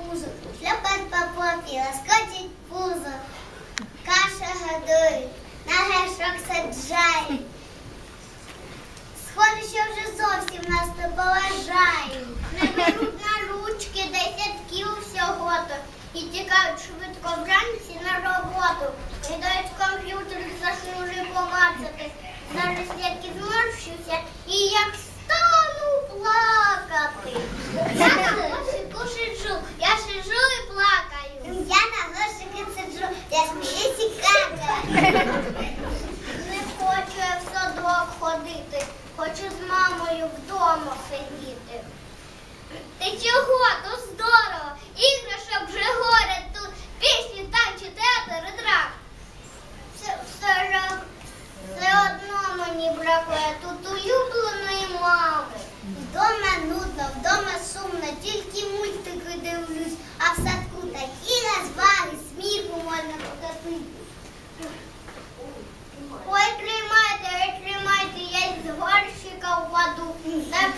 пузо, шльопать по попі, лоскочить пузо. Каша годують, на гешок саджають. Схоже, що вже зовсім нас не поважають. Не беруть на ручки десятків всього то і тікають швидко вранці на роботу. Кидають комп'ютер, заснули помацати. Зараз як зморщуся і як Не хочу я в садок ходити, хочу з мамою вдома сидіти. Ти чого? Тут здорово, іграшок вже горять, тут пісні, танці, театр і драк. Все, все, все одно мені бракує тут. 你在